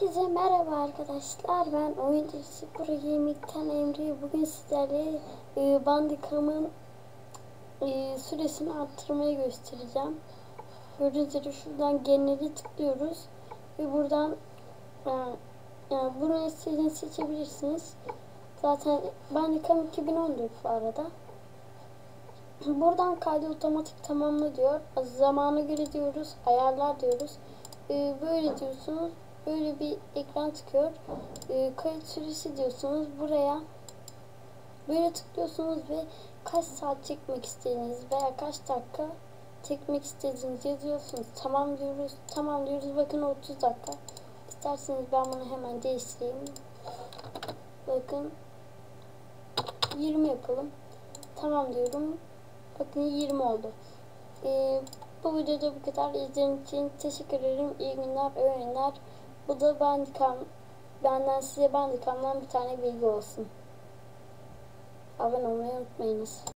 Herkese merhaba arkadaşlar. Ben oyuncusu Pro Gaming'ten Emre. Bugün sizlerle e, Bandicam'ın e, süresini arttırmayı göstereceğim. Gördüğünüz şuradan genleri tıklıyoruz. Ve buradan e, yani bunu istediğinizi seçebilirsiniz. Zaten Bandicam 2014 bu arada. Buradan kaydı otomatik tamamla diyor. Zamana göre diyoruz. Ayarlar diyoruz. Ee, böyle diyorsunuz. Böyle bir ekran çıkıyor. Ee, kayıt süresi diyorsunuz. Buraya böyle tıklıyorsunuz ve kaç saat çekmek istediğiniz veya kaç dakika çekmek istediğiniz yazıyorsunuz. Tamam diyoruz. Tamam diyoruz. Bakın 30 dakika. İsterseniz ben bunu hemen değiştireyim. Bakın 20 yapalım. Tamam diyorum. Bakın 20 oldu. Ee, bu videoda bu kadar. İzlediğiniz için teşekkür ederim. İyi günler, öğlenler. Bu da Bandicam, benden size Bandicam'dan bir tane bilgi olsun. Abone olmayı unutmayınız.